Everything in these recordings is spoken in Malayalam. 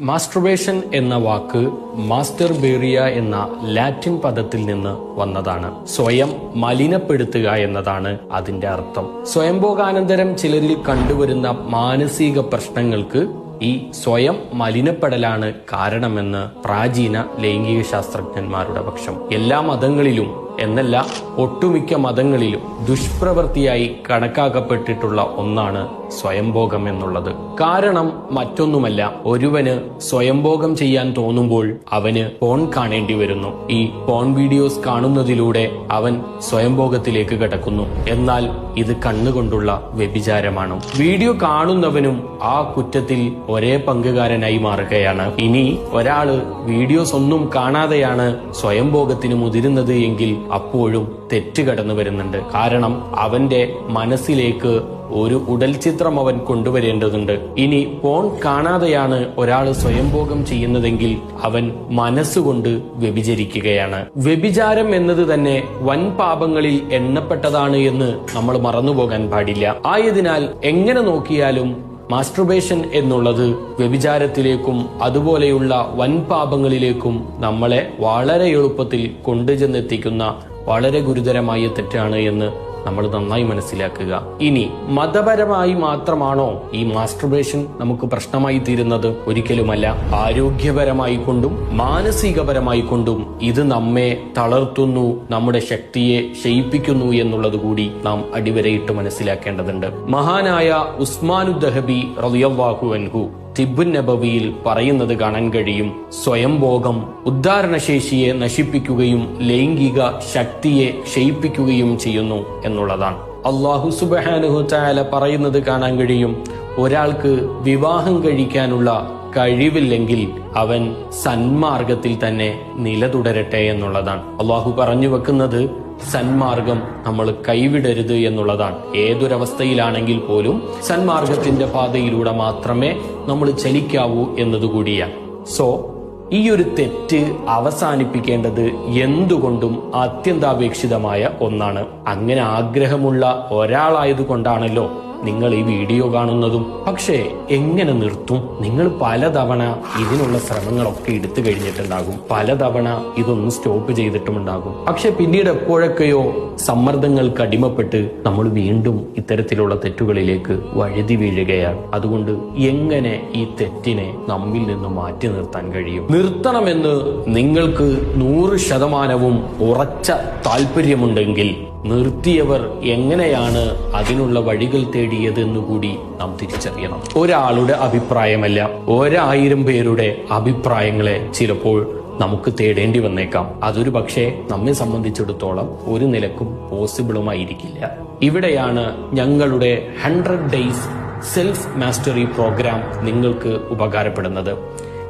മാസ്ട്രുബേഷൻ എന്ന വാക്ക് മാസ്റ്റർ ബേറിയ എന്ന ലാറ്റിൻ പദത്തിൽ നിന്ന് വന്നതാണ്. സ്വയം മലിനപ്പെടുത്തുക എന്നതാണ് അതിന്റെ അർത്ഥം. സ്വയംഭോഗാനന്തരം ചിലരിൽ കണ്ടുവരുന്ന മാനസിക പ്രശ്നങ്ങൾക്ക് ഈ സ്വയം മലിനപ്പെടലാണ് കാരണമെന്ന് പ്രാചീന ലൈംഗിക ശാസ്ത്രജ്ഞന്മാരുടെ പക്ഷം. എല്ലാ മതങ്ങളിലും എന്നല്ല ഒട്ടുമിക്ക മതങ്ങളിലും ദുഷ്പ്രവൃത്തിയായി കണക്കാക്കപ്പെട്ടിട്ടുള്ള ഒന്നാണ് സ്വയംഭോഗം എന്നുള്ളത്. കാരണം മറ്റൊന്നുമല്ല ഒരുവന് സ്വയംഭോഗം ചെയ്യാൻ തോന്നുമ്പോൾ അവന് ഫോൺ കാണേണ്ടി വരുന്നു. ഈ ഫോൺ വീഡിയോസ് കാണുന്നതിലൂടെ അവൻ സ്വയംഭോഗത്തിലേക്ക് കടക്കുന്നു. എന്നാൽ ഇത് കണ്ണുകൊണ്ടുള്ള വ്യഭിചാരമാണ്. വീഡിയോ കാണുന്നവനും ആ കുറ്റത്തിൽ ഒരേ പങ്കുകാരനായി മാറുകയാണ്. ഇനി ഒരാൾ വീഡിയോസ് ഒന്നും കാണാതെയാണ് സ്വയംഭോഗത്തിന് മുതിരുന്നത് എങ്കിൽ അപ്പോഴും തെറ്റ് കടന്നു വരുന്നുണ്ട്. കാരണം അവന്റെ മനസ്സിലേക്ക് ഒരു ഉടൽ ചിത്രം അവൻ കൊണ്ടുവരേണ്ടതുണ്ട്. ഇനി ഫോൺ കാണാതെയാണ് ഒരാൾ സ്വയംഭോഗം ചെയ്യുന്നതെങ്കിൽ അവൻ മനസ്സുകൊണ്ട് വ്യഭിചരിക്കുകയാണ്. വ്യഭിചാരം എന്നത് തന്നെ വൻ പാപങ്ങളിൽ എണ്ണപ്പെട്ടതാണ് എന്ന് നമ്മൾ മറന്നുപോകാൻ പാടില്ല. ആയതിനാൽ എങ്ങനെ നോക്കിയാലും മാസ്ട്രുബേഷൻ എന്നുള്ളത് വ്യഭിചാരത്തിലേക്കും അതുപോലെയുള്ള വൻ പാപങ്ങളിലേക്കും നമ്മളെ വളരെ എളുപ്പത്തിൽ കൊണ്ടുചെന്നെത്തിക്കുന്ന വളരെ ഗുരുതരമായ തെറ്റാണ് എന്ന് നമ്മൾ നന്നായി മനസ്സിലാക്കുക. ഇനി മതപരമായി മാത്രമാണോ ഈ മാസ്റ്റർബേഷൻ നമുക്ക് പ്രശ്നമായി തീരുന്നത്? ഒരിക്കലുമല്ല. ആരോഗ്യപരമായി കൊണ്ടും മാനസികപരമായി കൊണ്ടും ഇത് നമ്മെ തളർത്തുന്നു നമ്മുടെ ശക്തിയെ ക്ഷയിപ്പിക്കുന്നു എന്നുള്ളത് കൂടി നാം അടിവരയിട്ട് മനസ്സിലാക്കേണ്ടതുണ്ട്. മഹാനായ ഉസ്മാനുദ്ദഹബി റളിയല്ലാഹു അൻഹു തിബുൻ നബവിയിൽ പറയുന്നത് കാണാൻ കഴിയും. സ്വയംഭോഗം ഉദ്ധാരണശേഷിയെ നശിപ്പിക്കുകയും ലൈംഗിക ശക്തിയെ ക്ഷയിപ്പിക്കുകയും ചെയ്യുന്നു എന്നുള്ളതാണ്. അള്ളാഹു സുബഹാനുഹു ചായാല പറയുന്നത് കാണാൻ കഴിയും. ഒരാൾക്ക് വിവാഹം കഴിക്കാനുള്ള കഴിവില്ലെങ്കിൽ അവൻ സന്മാർഗത്തിൽ തന്നെ നിലതുടരട്ടെ എന്നുള്ളതാണ്. അള്ളാഹു പറഞ്ഞു വെക്കുന്നത് സന്മാർഗം നമ്മൾ കൈവിടരുത് എന്നുള്ളതാണ്. ഏതൊരവസ്ഥയിലാണെങ്കിൽ പോലും സന്മാർഗത്തിന്റെ പാതയിലൂടെ മാത്രമേ നമ്മൾ ചലിക്കാവൂ എന്നതുകൂടിയാണ് സോ ഈ ഒരു തെറ്റ് അവസാനിപ്പിക്കേണ്ടത് എന്തുകൊണ്ടും അത്യന്താപേക്ഷിതമായ ഒന്നാണ്. അങ്ങനെ ആഗ്രഹമുള്ള ഒരാളായതുകൊണ്ടാണല്ലോ നിങ്ങൾ ഈ വീഡിയോ കാണുന്നതും പക്ഷേ എങ്ങനെ നിർത്തും? നിങ്ങൾ പലതവണ ഇതിനുള്ള ശ്രമങ്ങളൊക്കെ എടുത്തു കഴിഞ്ഞിട്ടുണ്ടാകും. പലതവണ ഇതൊന്ന് സ്റ്റോപ്പ് ചെയ്തിട്ടുമുണ്ടാകും. പക്ഷെ പിന്നീട് എപ്പോഴൊക്കെയോ സമ്മർദ്ദങ്ങൾക്ക് അടിമപ്പെട്ട് നമ്മൾ വീണ്ടും ഇത്തരത്തിലുള്ള തെറ്റുകളിലേക്ക് വഴുതി വീഴുകയാണ്. അതുകൊണ്ട് എങ്ങനെ ഈ തെറ്റിനെ നമ്മിൽ നിന്ന് മാറ്റി നിർത്താൻ കഴിയും? നിർത്തണമെന്ന് നിങ്ങൾക്ക് നൂറ് ശതമാനവും ഉറച്ച താല്പര്യമുണ്ടെങ്കിൽ നിർത്തിയവർ എങ്ങനെയാണ് അതിനുള്ള വഴികൾ തേടിയതെന്ന് കൂടി നാം തിരിച്ചറിയണം. ഒരാളുടെ അഭിപ്രായമല്ല ഒരായിരം പേരുടെ അഭിപ്രായങ്ങളെ ചിലപ്പോൾ നമുക്ക് തേടേണ്ടി വന്നേക്കാം. അതൊരു പക്ഷേ നമ്മെ സംബന്ധിച്ചിടത്തോളം ഒരു നിലക്കും പോസിബിളുമായിരിക്കില്ല. ഇവിടെയാണ് ഞങ്ങളുടെ hundred days self mastery programme നിങ്ങൾക്ക് ഉപകാരപ്പെടുന്നത്.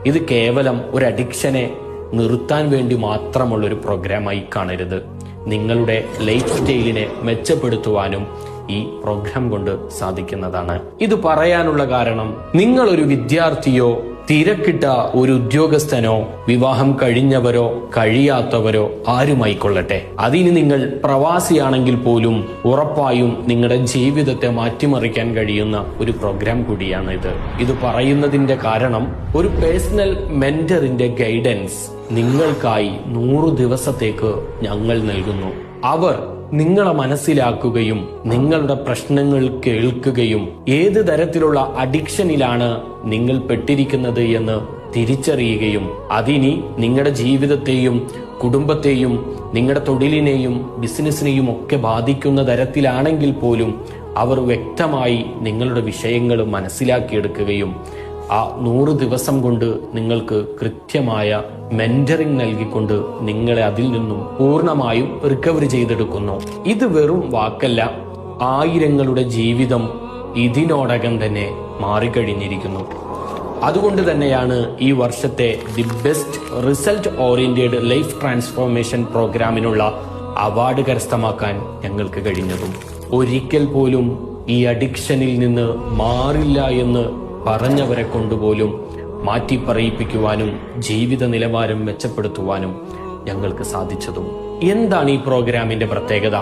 ഇത് കേവലം ഒരു അഡിക്ഷനെ നിർത്താൻ വേണ്ടി മാത്രമുള്ള ഒരു പ്രോഗ്രാമായി കാണരുത്. നിങ്ങളുടെ ലൈഫ് സ്റ്റൈലിനെ മെച്ചപ്പെടുത്തുവാനും ഈ പ്രോഗ്രാം കൊണ്ട് സാധിക്കുന്നതാണ്. ഇത് പറയാനുള്ള കാരണം നിങ്ങളൊരു വിദ്യാർത്ഥിയോ തിരക്കിട്ട ഒരു ഉദ്യോഗസ്ഥനോ വിവാഹം കഴിഞ്ഞവരോ കഴിയാത്തവരോ ആരുമായിക്കൊള്ളട്ടെ? അതിന് നിങ്ങൾ പ്രവാസിയാണെങ്കിൽ പോലും ഉറപ്പായും നിങ്ങളുടെ ജീവിതത്തെ മാറ്റിമറിക്കാൻ കഴിയുന്ന ഒരു പ്രോഗ്രാം കൂടിയാണ് ഇത് ഇത് പറയുന്നതിന്റെ കാരണം ഒരു പേഴ്സണൽ മെന്ററിന്റെ ഗൈഡൻസ് നിങ്ങൾക്കായി നൂറു ദിവസത്തേക്ക് ഞങ്ങൾ നൽകുന്നു. അവർ നിങ്ങളെ മനസ്സിലാക്കുകയും നിങ്ങളുടെ പ്രശ്നങ്ങൾ കേൾക്കുകയും ഏത് തരത്തിലുള്ള അഡിക്ഷനിലാണ് നിങ്ങൾ പെട്ടിരിക്കുന്നത് എന്ന് തിരിച്ചറിയുകയും അതിനി നിങ്ങളുടെ ജീവിതത്തെയും കുടുംബത്തെയും നിങ്ങളുടെ തൊഴിലിനെയും ബിസിനസ്സിനെയും ഒക്കെ ബാധിക്കുന്ന തരത്തിലാണെങ്കിൽ പോലും അവർ വ്യക്തമായി നിങ്ങളുടെ വിഷയങ്ങൾ മനസ്സിലാക്കിയെടുക്കുകയും ആ നൂറ് ദിവസം കൊണ്ട് നിങ്ങൾക്ക് കൃത്യമായ മെന്ററിംഗ് നൽകിക്കൊണ്ട് നിങ്ങളെ അതിൽ നിന്നും പൂർണമായും റിക്കവറി ചെയ്തെടുക്കുന്നു. ഇത് വെറും വാക്കല്ല ആയിരങ്ങളുടെ ജീവിതം ഇതിനോടകം തന്നെ മാറിക്കഴിഞ്ഞിരിക്കുന്നു. അതുകൊണ്ട് തന്നെയാണ് ഈ വർഷത്തെ the best result oriented life transformation പ്രോഗ്രാമിനുള്ള award കരസ്ഥമാക്കാൻ ഞങ്ങൾക്ക് കഴിഞ്ഞതും. ഒരിക്കൽ പോലും ഈ അഡിക്ഷനിൽ നിന്ന് മാറില്ല എന്ന് പറഞ്ഞവരെ കൊണ്ടുപോലും മാറ്റി പറയിപ്പിക്കുവാനും ജീവിത നിലവാരം മെച്ചപ്പെടുത്തുവാനും ഞങ്ങൾക്ക് സാധിച്ചതും. എന്താണ് ഈ പ്രോഗ്രാമിന്റെ പ്രത്യേകത?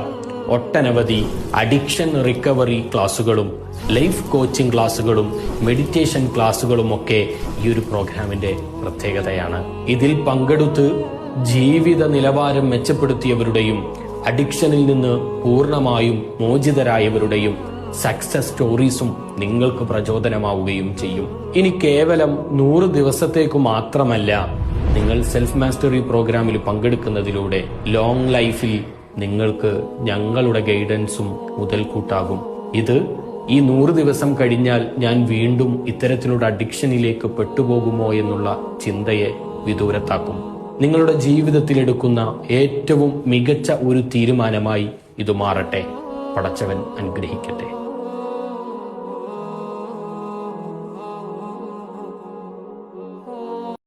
ഒട്ടനവധി അഡിക്ഷൻ റിക്കവറി ക്ലാസുകളും ലൈഫ് കോച്ചിംഗ് ക്ലാസുകളും മെഡിറ്റേഷൻ ക്ലാസുകളും ഒക്കെ ഈ ഒരു പ്രോഗ്രാമിന്റെ പ്രത്യേകതയാണ്. ഇതിൽ പങ്കെടുത്ത് ജീവിത നിലവാരം മെച്ചപ്പെടുത്തിയവരുടെയും അഡിക്ഷനിൽ നിന്ന് പൂർണമായും മോചിതരായവരുടെയും സക്സസ് സ്റ്റോറീസും നിങ്ങൾക്ക് പ്രചോദനമാവുകയും ചെയ്യും. ഇനി കേവലം നൂറ് ദിവസത്തേക്ക് മാത്രമല്ല നിങ്ങൾ സെൽഫ് മാസ്റ്ററി പ്രോഗ്രാമിൽ പങ്കെടുക്കുന്നതിലൂടെ ലോങ് ലൈഫിൽ നിങ്ങൾക്ക് ഞങ്ങളുടെ ഗൈഡൻസും മുതൽക്കൂട്ടാകും. ഇത് ഈ നൂറ് ദിവസം കഴിഞ്ഞാൽ ഞാൻ വീണ്ടും ഇത്തരത്തിലുള്ള അഡിക്ഷനിലേക്ക് പെട്ടുപോകുമോ എന്നുള്ള ചിന്തയെ വിദൂരത്താക്കും. നിങ്ങളുടെ ജീവിതത്തിൽ എടുക്കുന്ന ഏറ്റവും മികച്ച ഒരു തീരുമാനമായി ഇത് മാറട്ടെ. പടച്ചവൻ അനുഗ്രഹിക്കട്ടെ.